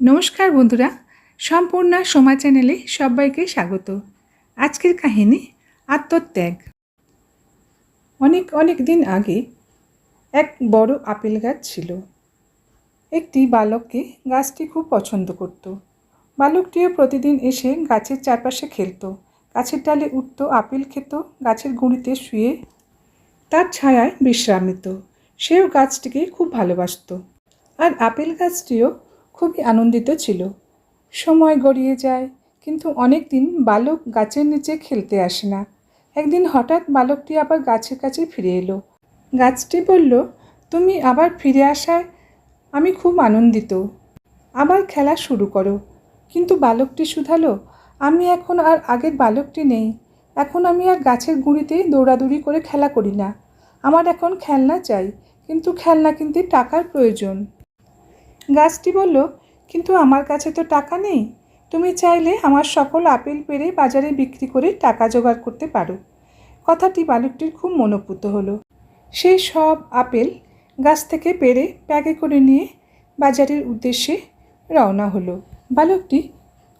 নমস্কার বন্ধুরা, সম্পূর্ণ সময় চ্যানেলে সবাইকে স্বাগত। আজকের কাহিনী আত্মত্যাগ। অনেক অনেক দিন আগে এক বড় আপেল গাছ ছিল। একটি বালককে গাছটি খুব পছন্দ করত। বালকটিও প্রতিদিন এসে গাছের চারপাশে খেলতো। গাছের ডালে উঠত আপেল খেত, গাছের গুঁড়িতে শুয়ে তার ছায়ায় বিশ্রাম নিত সেও গাছটিকে খুব ভালোবাসতো। আর আপেল গাছটিও খুবই আনন্দিত ছিল। সময় গড়িয়ে যায়, কিন্তু অনেক দিন বালক গাছের নিচে খেলতে আসে না। একদিন হঠাৎ বালকটি আবার গাছের কাছে ফিরে এলো। গাছটি বলল, তুমি আবার ফিরে আসায় আমি খুব আনন্দিত। আবার খেলা শুরু করো। কিন্তু বালকটি শুধালো, আমি এখন আর আগের বালকটি নেই। এখন আমি আর গাছের গুঁড়িতে দৌড়াদৌড়ি করে খেলা করি না। আমার এখন খেলনা চাই, কিন্তু খেলনা কিনতে টাকার প্রয়োজন। গাছটি বলল, কিন্তু আমার কাছে তো টাকা নেই। তুমি চাইলে আমার সকল আপেল পেরে বাজারে বিক্রি করে টাকা জোগাড় করতে পারো। কথাটি বালকটির খুব মনোপুত হলো। সেই সব আপেল গাছ থেকে পেরে ব্যাগে করে নিয়ে বাজারের উদ্দেশ্যে রওনা হলো। বালকটি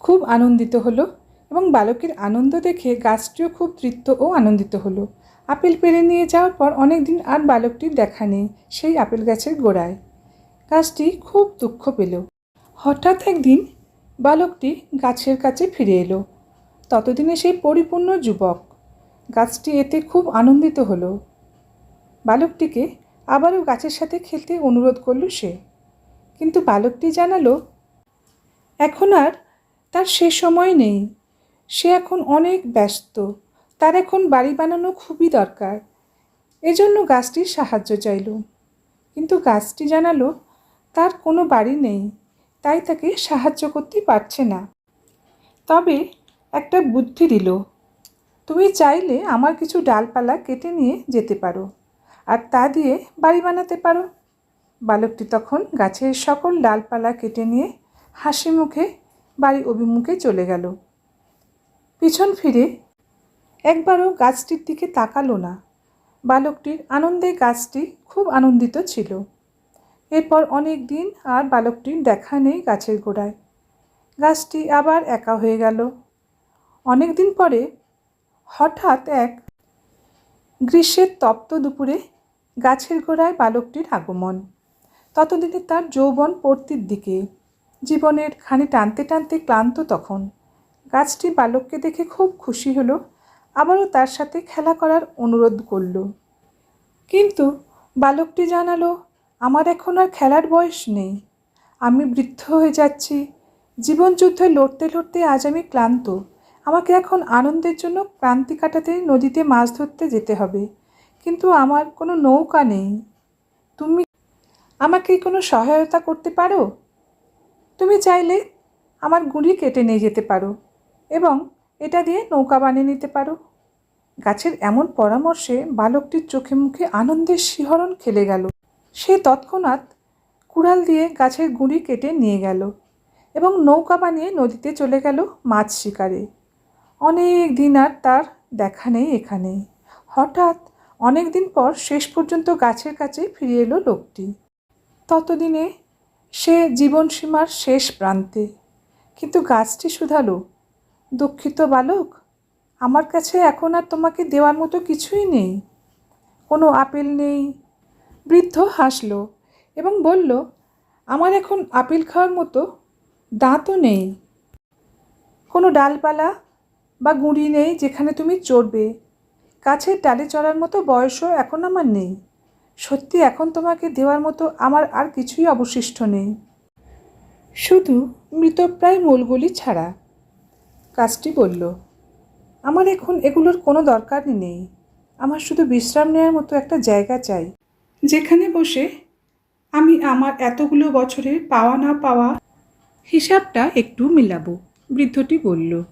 খুব আনন্দিত হলো এবং বালকের আনন্দ দেখে গাছটিও খুব তৃপ্ত ও আনন্দিত হলো। আপেল পেরে নিয়ে যাওয়ার পর অনেক দিন আর বালকটির দেখা নেই সেই আপেল গাছের গোড়ায়। গাছটি খুব দুঃখ পেল। হঠাৎ একদিন বালকটি গাছের কাছে ফিরে এলো। ততদিনে সেই পরিপূর্ণ যুবক। গাছটি এতে খুব আনন্দিত হলো। বালকটিকে আবারও গাছের সাথে খেলতে অনুরোধ করল সে। কিন্তু বালকটি জানালো, এখন আর তার সে সময় নেই। সে এখন অনেক ব্যস্ত। তার এখন বাড়ি বানানো খুবই দরকার। এজন্য গাছটির সাহায্য চাইল। কিন্তু গাছটি জানালো তার কোনো বাড়ি নেই, তাই তাকে সাহায্য করতে পারছে না। তবে একটা বুদ্ধি দিল, তুমি চাইলে আমার কিছু ডালপালা কেটে নিয়ে যেতে পারো, আর তা দিয়ে বাড়ি বানাতে পারো। বালকটি তখন গাছের সকল ডালপালা কেটে নিয়ে হাসি মুখে বাড়ি অভিমুখে চলে গেল। পিছন ফিরে একবারও গাছটির দিকে তাকালো না। বালকটির আনন্দে গাছটি খুব আনন্দিত ছিল। এরপর অনেক দিন আর বালকটির দেখা নেই গাছের গোড়ায়। গাছটি আবার একা হয়ে গেল। অনেক দিন পরে হঠাৎ এক গ্রীষ্মের তপ্ত দুপুরে গাছের গোড়ায় বালকটির আগমন। ততদিনে তার যৌবন পড়তির দিকে। জীবনের খানি টানতে টানতে ক্লান্ত তখন। গাছটি বালককে দেখে খুব খুশি হলো। আবারও তার সাথে খেলা করার অনুরোধ করল। কিন্তু বালকটি জানালো আমার এখন আর খেলার বয়স নেই। আমি বৃদ্ধ হয়ে যাচ্ছি। জীবনযুদ্ধে লড়তে লড়তে আজ আমি ক্লান্ত। আমাকে এখন আনন্দের জন্য ক্লান্তি কাটাতে নদীতে মাছ ধরতে যেতে হবে। কিন্তু আমার কোনো নৌকা নেই। তুমি আমাকে কোনো সহায়তা করতে পারো? তুমি চাইলে আমার গুঁড়ি কেটে নিয়ে যেতে পারো এবং এটা দিয়ে নৌকা বানিয়ে নিতে পারো। গাছের এমন পরামর্শে বালকটির চোখে মুখে আনন্দের শিহরণ খেলে গেল। সে তৎক্ষণাৎ কুড়াল দিয়ে গাছের গুঁড়ি কেটে নিয়ে গেল এবং নৌকা বানিয়ে নদীতে চলে গেল মাছ শিকারে। অনেক দিন আর তার দেখা নেই এখানে। হঠাৎ অনেক দিন পর শেষ পর্যন্ত গাছের কাছে ফিরে এলো লোকটি। ততদিনে সে জীবনসীমার শেষ প্রান্তে। কিন্তু গাছটি শুধালো, দুঃখিত বালক, আমার কাছে এখন আর তোমাকে দেওয়ার মতো কিছুই নেই। কোনো আপেল নেই বৃদ্ধ হাসল এবং বলল, আমার এখন আপেল খাওয়ার মতো দাঁতও নেই। কোনো ডালপালা বা গুঁড়ি নেই যেখানে তুমি চড়বে। গাছের ডালে চড়ার মতো বয়সও এখন আমার নেই। সত্যি এখন তোমাকে দেওয়ার মতো আমার আর কিছুই অবশিষ্ট নেই। শুধু মৃতপ্রায় মূলগুলি ছাড়া। কাজটি বলল, আমার এখন এগুলোর কোনো দরকারই নেই। আমার শুধু বিশ্রাম নেওয়ার মতো একটা জায়গা চাই। যেখানে বসে আমি আমার এতগুলো বছরের পাওয়া না পাওয়া হিসাবটা একটু মেলাবো, বৃদ্ধটি বলল।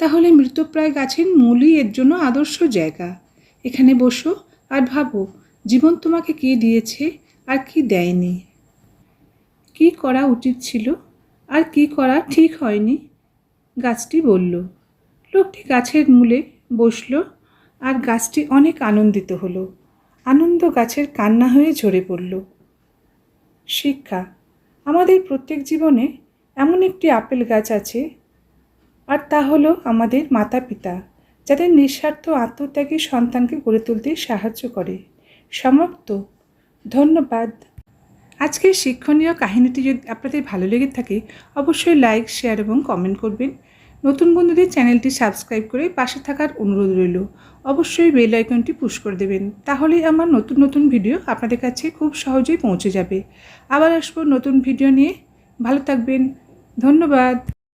তাহলে মৃতপ্রায় গাছের মূলই এর জন্য আদর্শ জায়গা। এখানে বসো আর ভাবো, জীবন তোমাকে কে দিয়েছে আর কি দেয়নি? কি করা উচিত ছিল আর কি করা ঠিক হয়নি? গাছটি বলল। লোকটি গাছের মূলে বসল আর গাছটি অনেক আনন্দিত হলো। আনন্দ গাছের কান্না হয়ে ঝরে পড়ল। শিক্ষা, আমাদের প্রত্যেক জীবনে এমন একটি আপেল গাছ আছে, আর তা হলো আমাদের মাতা পিতা যাদের নিঃস্বার্থ আত্মত্যাগী সন্তানকে গড়ে তুলতে সাহায্য করে। সমাপ্ত। ধন্যবাদ। আজকের শিক্ষণীয় কাহিনীটি যদি আপনাদের ভালো লেগে থাকে, অবশ্যই লাইক, শেয়ার এবং কমেন্ট করবেন। নতুন বন্ধুদের চ্যানেলটি সাবস্ক্রাইব করে পাশে থাকার অনুরোধ রইল। অবশ্যই বেল আইকনটি পুশ করে দেবেন তাহলেই আমার নতুন নতুন ভিডিও আপনাদের কাছে খুব সহজেই পৌঁছে যাবে। আবার আসব নতুন ভিডিও নিয়ে। ভালো থাকবেন। ধন্যবাদ।